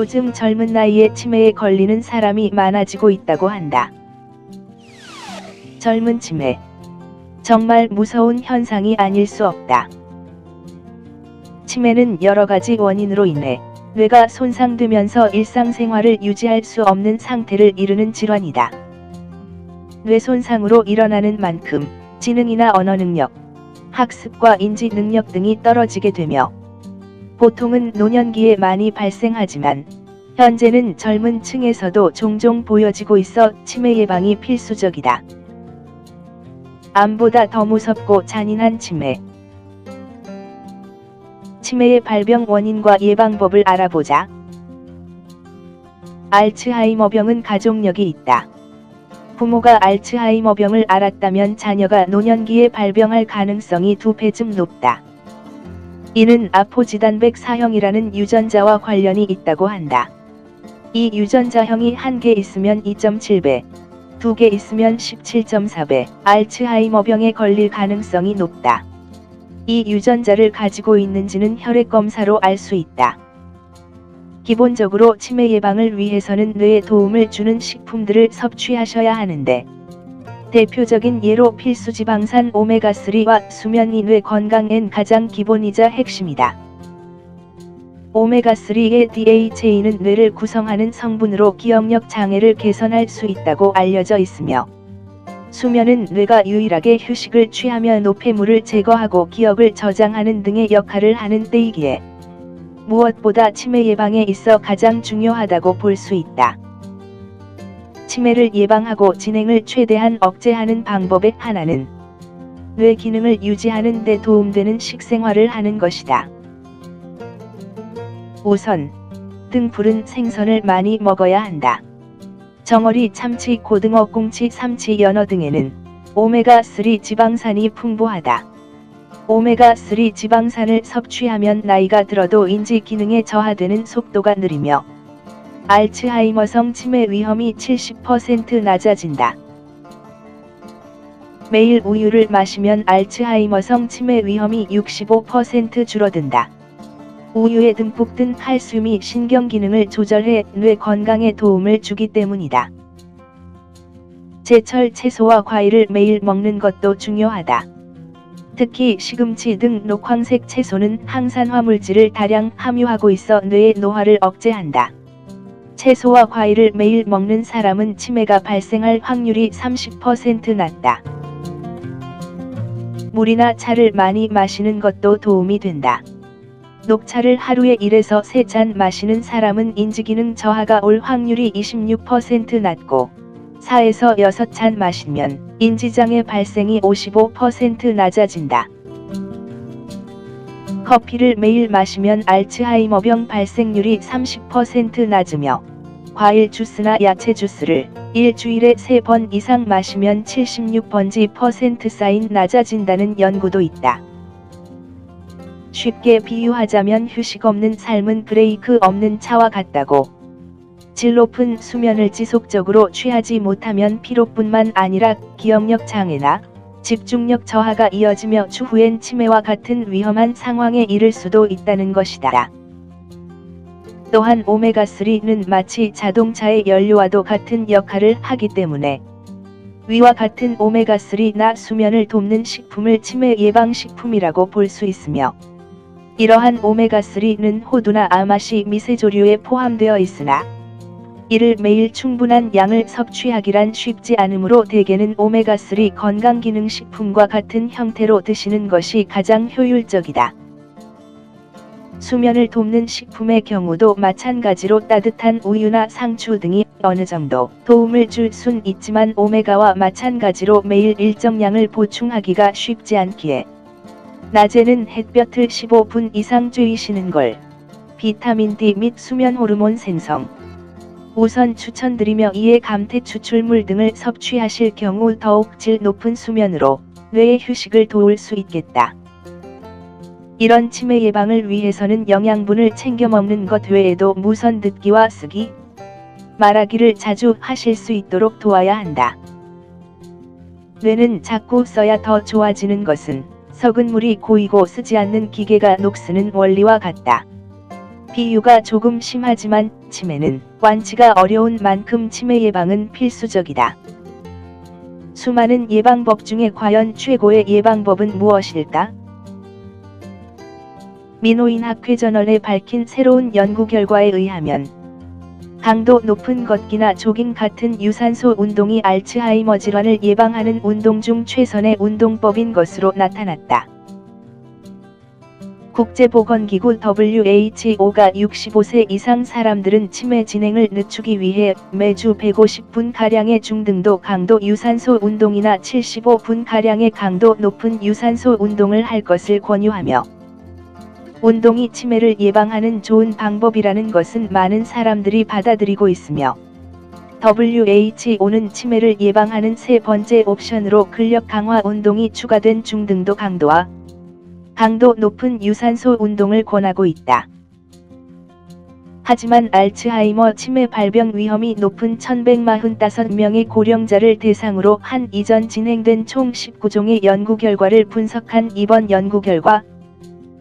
요즘 젊은 나이에 치매에 걸리는 사람이 많아지고 있다고 한다. 젊은 치매. 정말 무서운 현상이 아닐 수 없다. 치매는 여러 가지 원인으로 인해 뇌가 손상되면서 일상생활을 유지할 수 없는 상태를 이르는 질환이다. 뇌 손상으로 일어나는 만큼 지능이나 언어 능력, 학습과 인지 능력 등이 떨어지게 되며 보통은 노년기에 많이 발생하지만 현재는 젊은 층에서도 종종 보여지고 있어 치매 예방이 필수적이다. 암보다 더 무섭고 잔인한 치매. 치매의 발병 원인과 예방법을 알아보자. 알츠하이머병은 가족력이 있다. 부모가 알츠하이머병을 알았다면 자녀가 노년기에 발병할 가능성이 두 배쯤 높다. 이는 아포지단백 사형이라는 유전자와 관련이 있다고 한다. 이 유전자형이 한 개 있으면 2.7배, 두 개 있으면 17.4배, 알츠하이머병에 걸릴 가능성이 높다. 이 유전자를 가지고 있는지는 혈액 검사로 알 수 있다. 기본적으로 치매 예방을 위해서는 뇌에 도움을 주는 식품들을 섭취하셔야 하는데 대표적인 예로 필수 지방산 오메가3와 수면이 뇌 건강엔 가장 기본이자 핵심이다. 오메가3의 DHA는 뇌를 구성하는 성분으로 기억력 장애를 개선할 수 있다고 알려져 있으며 수면은 뇌가 유일하게 휴식을 취하며 노폐물을 제거하고 기억을 저장하는 등의 역할을 하는 때이기에 무엇보다 치매 예방에 있어 가장 중요하다고 볼 수 있다. 치매를 예방하고 진행을 최대한 억제하는 방법의 하나는 뇌 기능을 유지하는 데 도움되는 식생활을 하는 것이다. 우선 등푸른 생선을 많이 먹어야 한다. 정어리, 참치, 고등어, 꽁치, 삼치, 연어 등에는 오메가3 지방산이 풍부하다. 오메가3 지방산을 섭취하면 나이가 들어도 인지 기능에 저하되는 속도가 느리며 알츠하이머성 치매 위험이 70% 낮아진다. 매일 우유를 마시면 알츠하이머성 치매 위험이 65% 줄어든다. 우유에 듬뿍 든 칼슘이 신경 기능을 조절해 뇌 건강에 도움을 주기 때문이다. 제철 채소와 과일을 매일 먹는 것도 중요하다. 특히 시금치 등 녹황색 채소는 항산화 물질을 다량 함유하고 있어 뇌의 노화를 억제한다. 채소와 과일을 매일 먹는 사람은 치매가 발생할 확률이 30% 낮다. 물이나 차를 많이 마시는 것도 도움이 된다. 녹차를 하루에 1에서 3잔 마시는 사람은 인지기능 저하가 올 확률이 26% 낮고 4에서 6잔 마시면 인지장애 발생이 55% 낮아진다. 커피를 매일 마시면 알츠하이머병 발생률이 30% 낮으며 과일 주스나 야채 주스를 일주일에 3번 이상 마시면 76번지 퍼센트 사인 낮아진다는 연구도 있다. 쉽게 비유하자면 휴식 없는 삶은 브레이크 없는 차와 같다고. 질 높은 수면을 지속적으로 취하지 못하면 피로뿐만 아니라 기억력 장애나 집중력 저하가 이어지며 추후엔 치매와 같은 위험한 상황에 이를 수도 있다는 것이다. 또한 오메가3는 마치 자동차의 연료와도 같은 역할을 하기 때문에 위와 같은 오메가3나 수면을 돕는 식품을 치매 예방식품이라고 볼 수 있으며 이러한 오메가3는 호두나 아마시 미세조류에 포함되어 있으나 이를 매일 충분한 양을 섭취하기란 쉽지 않으므로 대개는 오메가3 건강기능식품과 같은 형태로 드시는 것이 가장 효율적이다. 수면을 돕는 식품의 경우도 마찬가지로 따뜻한 우유나 상추 등이 어느 정도 도움을 줄 순 있지만 오메가와 마찬가지로 매일 일정량을 보충하기가 쉽지 않기에 낮에는 햇볕을 15분 이상 쬐이시는 걸 비타민 D 및 수면 호르몬 생성 우선 추천드리며 이에 감태 추출물 등을 섭취하실 경우 더욱 질 높은 수면으로 뇌의 휴식을 도울 수 있겠다. 이런 치매 예방을 위해서는 영양분을 챙겨 먹는 것 외에도 무선 듣기와 쓰기, 말하기를 자주 하실 수 있도록 도와야 한다. 뇌는 자꾸 써야 더 좋아지는 것은 썩은 물이 고이고 쓰지 않는 기계가 녹쓰는 원리와 같다. 비유가 조금 심하지만 치매는 완치가 어려운 만큼 치매 예방은 필수적이다. 수많은 예방법 중에 과연 최고의 예방법은 무엇일까? 민호인학회 저널에 밝힌 새로운 연구 결과에 의하면 강도 높은 걷기나 조깅 같은 유산소 운동이 알츠하이머 질환을 예방하는 운동 중 최선의 운동법인 것으로 나타났다. 국제보건기구 WHO가 65세 이상 사람들은 치매 진행을 늦추기 위해 매주 150분가량의 중등도 강도 유산소 운동이나 75분가량의 강도 높은 유산소 운동을 할 것을 권유하며 운동이 치매를 예방하는 좋은 방법이라는 것은 많은 사람들이 받아들이고 있으며 WHO는 치매를 예방하는 세 번째 옵션으로 근력 강화 운동이 추가된 중등도 강도와 강도 높은 유산소 운동을 권하고 있다. 하지만 알츠하이머 치매 발병 위험이 높은 1145명의 고령자를 대상으로 한 이전 진행된 총 19종의 연구 결과를 분석한 이번 연구 결과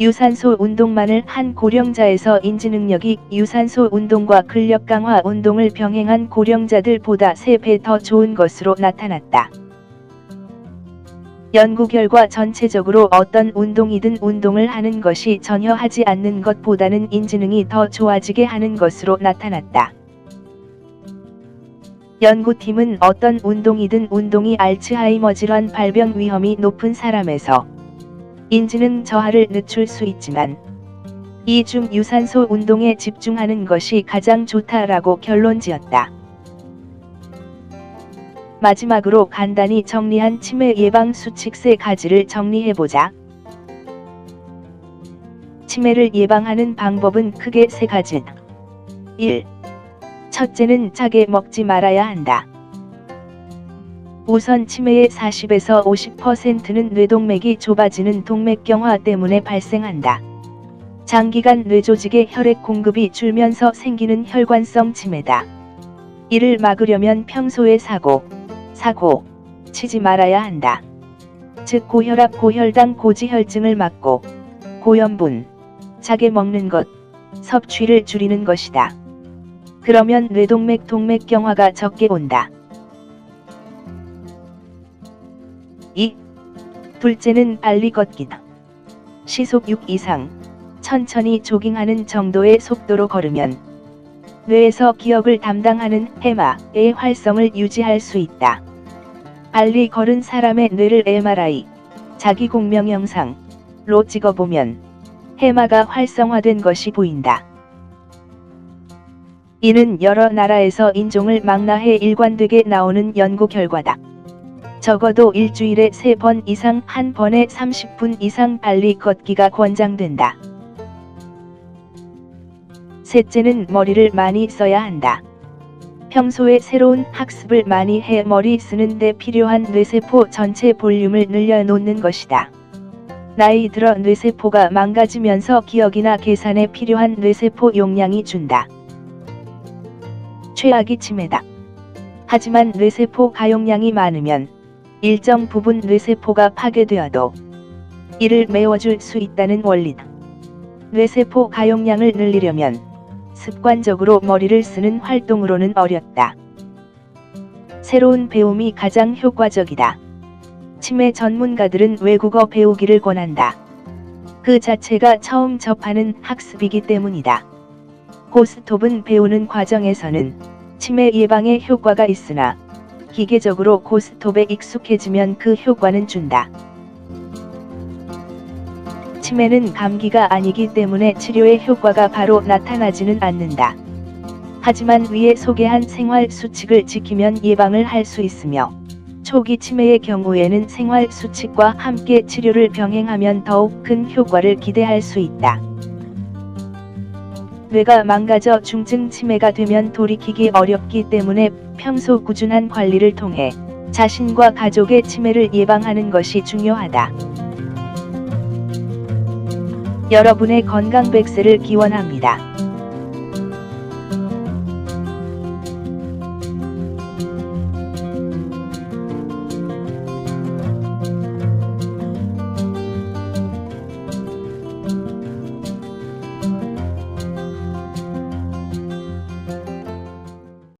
유산소 운동만을 한 고령자에서 인지 능력이 유산소 운동과 근력 강화 운동을 병행한 고령자들보다 3배 더 좋은 것으로 나타났다. 연구 결과 전체적으로 어떤 운동이든 운동을 하는 것이 전혀 하지 않는 것보다는 인지능이 더 좋아지게 하는 것으로 나타났다. 연구팀은 어떤 운동이든 운동이 알츠하이머 질환 발병 위험이 높은 사람에서 인지능 저하를 늦출 수 있지만 이중 유산소 운동에 집중하는 것이 가장 좋다라고 결론 지었다. 마지막으로 간단히 정리한 치매 예방 수칙 세 가지를 정리해보자. 치매를 예방하는 방법은 크게 세 가지. 1. 첫째는 짜게 먹지 말아야 한다. 우선 치매의 40에서 50%는 뇌동맥이 좁아지는 동맥경화 때문에 발생한다. 장기간 뇌조직의 혈액 공급이 줄면서 생기는 혈관성 치매다. 이를 막으려면 평소에 사고, 사고, 치지 말아야 한다. 즉 고혈압 고혈당 고지혈증을 막고 고염분, 짜게 먹는 것, 섭취를 줄이는 것이다. 그러면 뇌동맥 동맥경화가 적게 온다. 둘째는 빨리 걷기다. 시속 6 이상, 천천히 조깅하는 정도의 속도로 걸으면 뇌에서 기억을 담당하는 해마의 활성을 유지할 수 있다. 빨리 걸은 사람의 뇌를 MRI, 자기 공명 영상로 찍어보면 해마가 활성화된 것이 보인다. 이는 여러 나라에서 인종을 망라해 일관되게 나오는 연구 결과다. 적어도 일주일에 3번 이상 한 번에 30분 이상 빨리 걷기가 권장된다. 셋째는 머리를 많이 써야 한다. 평소에 새로운 학습을 많이 해 머리 쓰는데 필요한 뇌세포 전체 볼륨을 늘려놓는 것이다. 나이 들어 뇌세포가 망가지면서 기억이나 계산에 필요한 뇌세포 용량이 준다. 최악이 치매다. 하지만 뇌세포 가용량이 많으면 일정 부분 뇌세포가 파괴되어도 이를 메워줄 수 있다는 원리다. 뇌세포 가용량을 늘리려면 습관적으로 머리를 쓰는 활동으로는 어렵다. 새로운 배움이 가장 효과적이다. 치매 전문가들은 외국어 배우기를 권한다. 그 자체가 처음 접하는 학습이기 때문이다. 고스톱은 배우는 과정에서는 치매 예방에 효과가 있으나 기계적으로 고스톱에 익숙해지면 그 효과는 준다. 치매는 감기가 아니기 때문에 치료의 효과가 바로 나타나지는 않는다. 하지만 위에 소개한 생활 수칙을 지키면 예방을 할 수 있으며 초기 치매의 경우에는 생활 수칙과 함께 치료를 병행하면 더욱 큰 효과를 기대할 수 있다. 뇌가 망가져 중증 치매가 되면 돌이키기 어렵기 때문에 평소 꾸준한 관리를 통해 자신과 가족의 치매를 예방하는 것이 중요하다. 여러분의 건강 백세를 기원합니다.